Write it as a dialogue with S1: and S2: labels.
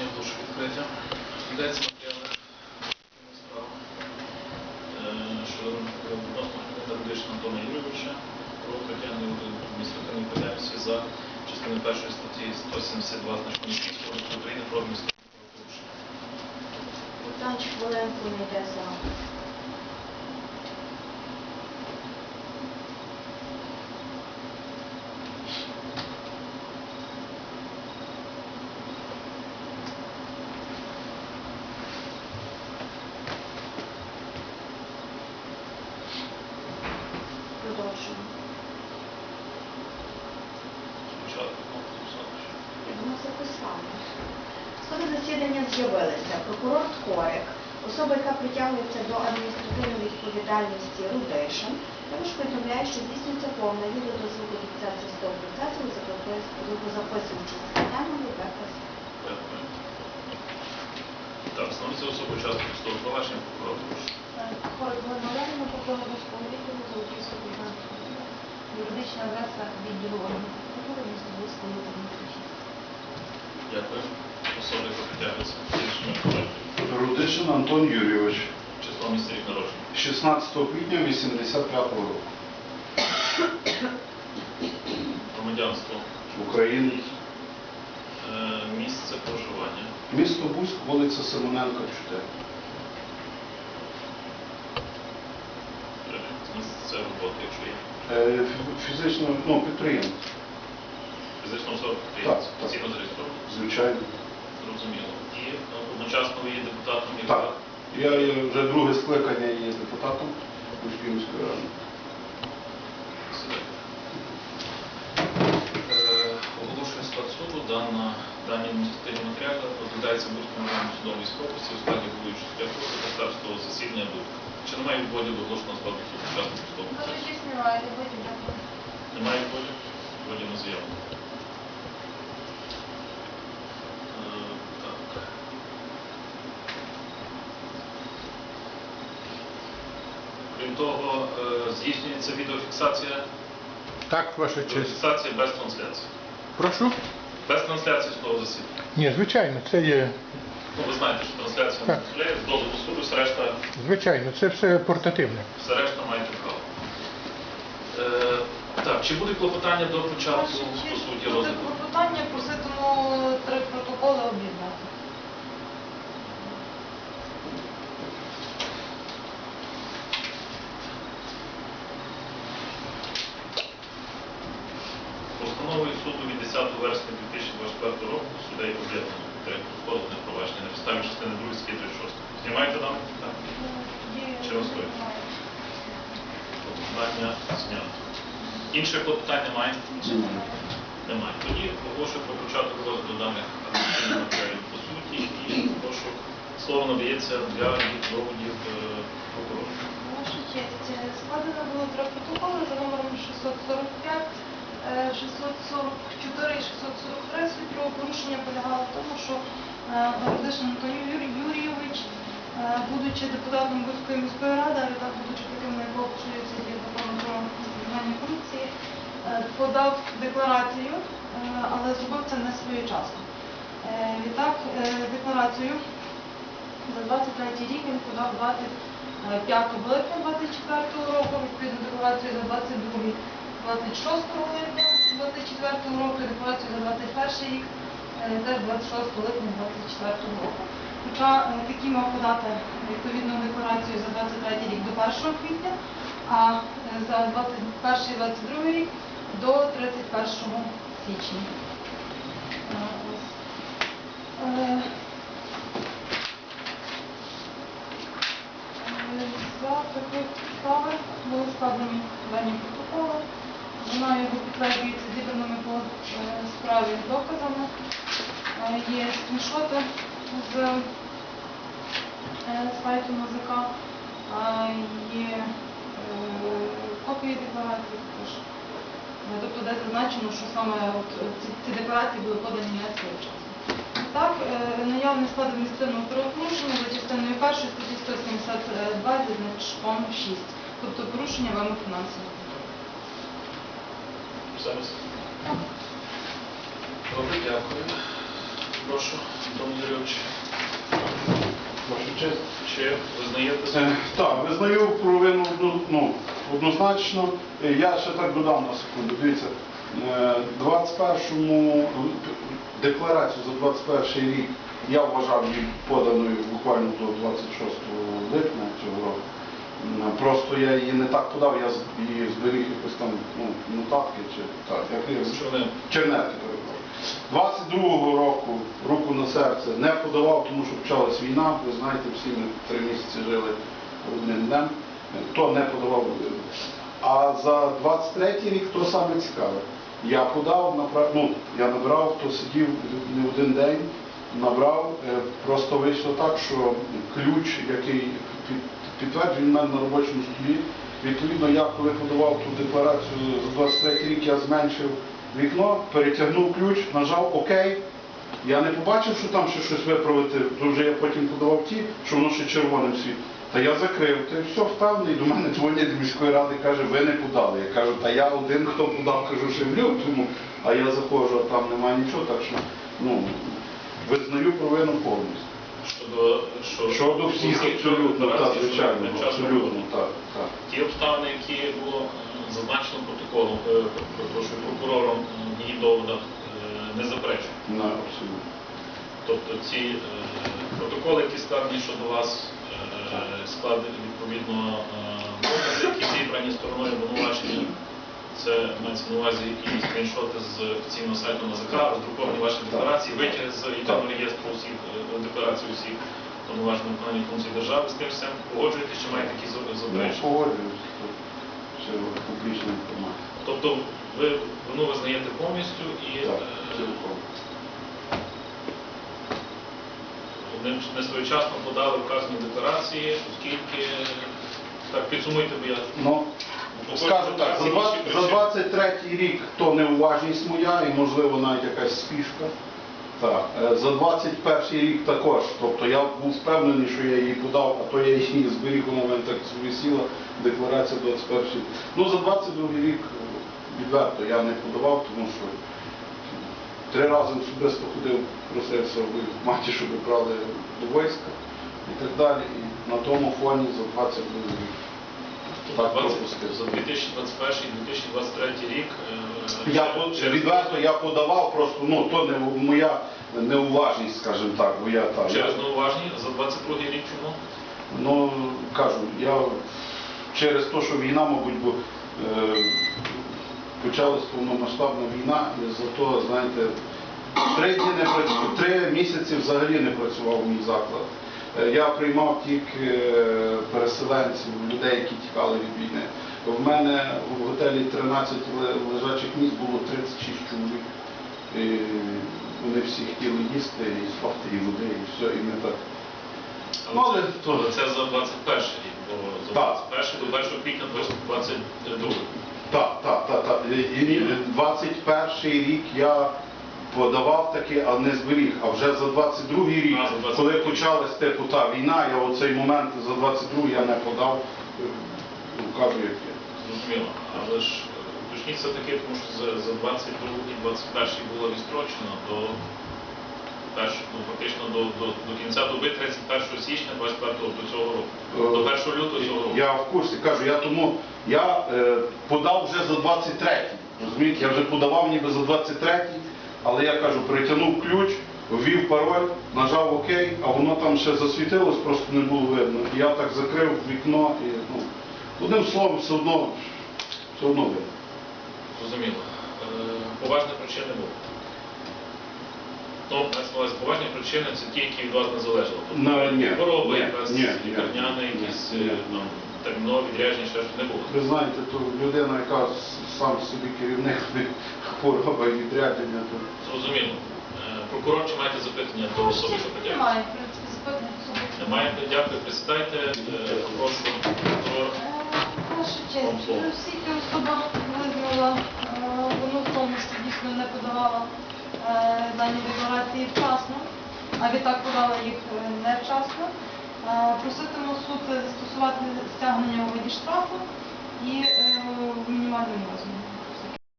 S1: засідання оголошую відкритим. Йдеться матеріали справ е, щодо е, Рудишина Антона Юрійовича про притягнення адміністративної відповідальності за частиною першої статті 172 значного Кодексу України про адміністративне порушення.
S2: Богдан хвилинку не йде за. Прокурор Ткорик, особа, яка притягується до адміністративної відповідальності Рудишин, також повідомляє, що здійснюється повна відеодозвукофіксація з того процесу звукозаписуючи системою.
S1: Дякую. Так, встановиться особа учасників судового провадження прокурор. Прошу.
S3: Хорик Гормалянина, прокурор Морського відділу Золотівського суду. Юридична адреса відділу Луцька, Луцька, 26.
S1: Дякую. Особа, яка притягується
S4: Рудишин Антон Юрійович,
S1: Число місця рік народження.
S4: 16 квітня 85 року.
S1: Громадянство.
S4: Українець.
S1: Е, Місце проживання.
S4: Місто Буськ, вулиця Симоненка, 4.
S1: Е, Місце роботи, якщо є.
S4: Е, фі- Фізично, ну, підприємець,
S1: Фізична особа підприємця.
S4: Так, так.
S1: Офіційно зареєстровано.
S4: звичайно.
S1: Зрозуміло. І е, одночасно ви є депутатом і
S4: Так. Я є вже друге скликання є депутатом Буської ради.
S1: Е, Оголошую склад суду. Дана, дані адміністративні матеріали розглядаються будь-якому районі судової у складі головуючого суддя проти засідання будь. Чи немає відводів до оголошеного складу суду учасників судового процесу?
S3: Знімаєте, потім дякую.
S1: Немає відводів? Відводів заяву. Того, е, здійснюється відеофіксація,
S5: Так, ваша честь.
S1: відеофіксація без трансляції.
S5: Прошу?
S1: Без трансляції судового засідання.
S5: Ні, звичайно, це є.
S1: Ну, ви знаєте, що трансляція не
S5: Так.
S1: дозволяє, з дозволу суду, все решта,
S5: Звичайно, це все портативне.
S1: все решта маєте право. Е, так, чи буде клопотання до початку, по суті, розгляду?
S3: клопотання, проситиму три протоколи об'єднати.
S1: Постановою суду від 10 вересня 2024 року судей об'єднано три протоколи не провадження на підставі частини 2 статті 36. Знімаєте питання? Чи розкажете? Клопотання знято. Інше клопотання має? Немає. Тоді оголошую про початок розгляду даних матеріалів по суті і прошу слово надається для відповідів е, прокурора.
S3: Ваша честь, е, складено було три протоколи за номером 645, е, 644 і 643. Суть правопорушення полягала в тому, що е, Городишин Антоній Юрій Юрійович, е, будучи депутатом Бузької міської ради, а відтак будучи таким, на якого поширюється є законом про корупції, е, подав декларацію, е, але зробив це не своєчасно. Е, Відтак е, декларацію за 23 рік він подав 25 липня 24 року, відповідно декларацію за 22 26 липня 24 року, декларацію за 21 рік е, теж 26 липня 24 року. Хоча е, такі мав подати відповідну декларацію за 23 рік до 1 квітня, а е, за 21-22 рік до 31 січня. Е, За таких підстави були складені дані протоколи. Вона його підтверджується зібраними по справі доказами. Є скріншоти з е, сайту НАЗК, е, є е, копії декларації також. Тобто де зазначено, що саме ці, ці декларації були подані не своєчасно. Так, е, наявний склад адміністративного правопорушення за частиною першої статті 172 зі значком 6, тобто порушення вимог фінансового.
S1: Все? Добре, дякую. Прошу, Антон Юрійович.
S4: Ваша честь.
S1: Чи визнаєте?
S4: Е, Так, визнаю провину одну- ну, однозначно. Е, Я ще так додам на секунду. Дивіться, е, 21-му декларацію за 21 рік я вважав її поданою буквально до 26 липня цього року. М, Просто я її не так подав, я з- її зберіг якось там ну, нотатки чи так, як я
S1: Чорним.
S4: Чернетки перепрошую. 22-го року руку на серце не подавав, тому що почалась війна. Ви знаєте, всі ми три місяці жили одним днем. То не подавав. А за 23-й рік то саме цікаве. Я подав, ну, я набрав, то сидів не один день, набрав. Е, Просто вийшло так, що ключ, який під- підтверджений в мене на робочому столі, відповідно, я коли подавав ту декларацію за 23 рік, я зменшив вікно, перетягнув ключ, нажав ОК. Я не побачив, що там ще щось виправити, то вже я потім подавав ті, що воно ще червоним світ. Та я закрив, та й все впевнений, до мене дзвонять з міської ради, каже, ви не подали. Я кажу, та я один, хто подав, кажу, ще в лютому, а я заходжу, а там немає нічого, так що ну, визнаю провину повністю.
S1: Щодо, що,
S4: Щодо всіх абсолютно, так, звичайно, абсолютно, так, так.
S1: Ті обставини, які було зазначено протоколом, е, перепрошую, прокурором її доводах, е, не заперечують.
S4: На, абсолютно.
S1: Тобто ці е, протоколи, які складені щодо вас, складені відповідно докази, які зібрані стороною обвинувачення. Це мається на увазі і скріншоти з офіційного сайту НАЗК, роздруковані ваші декларації, витяги з єдиного реєстру усіх декларацій усіх повноважень виконання функцій держави. З тим всім погоджуєтесь, чи маєте за-
S4: Я
S1: заперечення?
S4: погоджуюсь, тут це публічна інформація.
S1: Тобто ви вину визнаєте повністю і
S4: Так,
S1: е,
S4: цілком.
S1: не, не своєчасно подали вказані декларації, оскільки так підсумуйте, бо я
S4: Ну, скажу так, за 23 рік то неуважність моя і можливо навіть якась спішка. Так, е, за 21 рік також. Тобто я був впевнений, що я її подав, а то я її зберіг, в мене так висіла, декларація 21 рік. Ну за 22 рік е, відверто я не подавав, тому що три рази особисто ходив, просився в маті, щоб брали до війська і так далі. І на тому фоні за 22 рік. Так,
S1: 20
S4: пропустив.
S1: за 2021-2023 рік. е,
S4: Я
S1: через-
S4: відверто я подавав, просто ну то не моя неуважність, скажімо так, бо я там.
S1: Через неуважні, за 22 рік чому?
S4: Ну кажу, я через те, що війна, мабуть, бо е, почалась повномасштабна війна, і за то, знаєте, три дні не працю- три місяці взагалі не працював мій заклад. Е, Я приймав тільки е, переселенців, людей, які тікали від війни. В мене в готелі 13 лежачих місць було 36 чоловік. І вони всі хотіли їсти, і спати, і води, і все, і ми так. Ну, але то-
S1: це за 21 рік, бо за
S4: Так.
S1: 21 до 1 квітня 2022.
S4: Так, так, так, так. І- і 21 рік я подавав таки, а не зберіг. А вже за 22 рік,
S1: А, за 22
S4: коли почалась типу та війна, я оцей момент за 22 я не подав, е, ну, кажу, як є.
S1: Зрозуміло. Але ж е, уточніть все-таки, тому що за, за 22 і 21 було відстрочено до перш, ну, фактично до, до, до кінця доби 31 січня 24 до цього року.
S4: Е,
S1: До 1 лютого цього року.
S4: Я в курсі кажу, я тому я е, подав вже за 23-й. Розумієте, я вже подавав ніби за 23-й, але я кажу, притягнув ключ, ввів пароль, нажав ОК, а воно там ще засвітилось, просто не було видно. І я так закрив вікно і ну, одним словом, все одно, все одно видно.
S1: Зрозуміло. Поважна причина причини Ну, на увазі, поважні причини це ті, які від вас не залежали. Тобто
S4: На- ні,
S1: хвороба,
S4: ні,
S1: якась
S4: ні, ні,
S1: лікарняна,
S4: ні,
S1: якісь
S4: ні.
S1: е, там, термінові відрядження, ще щось не було.
S4: Ви знаєте, то людина, яка сам собі керівник хвороба і відрядження, то
S1: Зрозуміло. Е, Прокурор, чи маєте запитання до особи, що притягнуто?
S3: Немає, в принципі, запитання особи.
S1: Немає? Дякую, присідайте. Е, Прошу, прокурор.
S3: Ваша честь, оскільки особа визнала вину в тому, що дійсно не подавала дані декларації вчасно, а відтак подала їх е, невчасно, е, проситиму суд застосувати стягнення у виді штрафу і е, в мінімальному розмірі.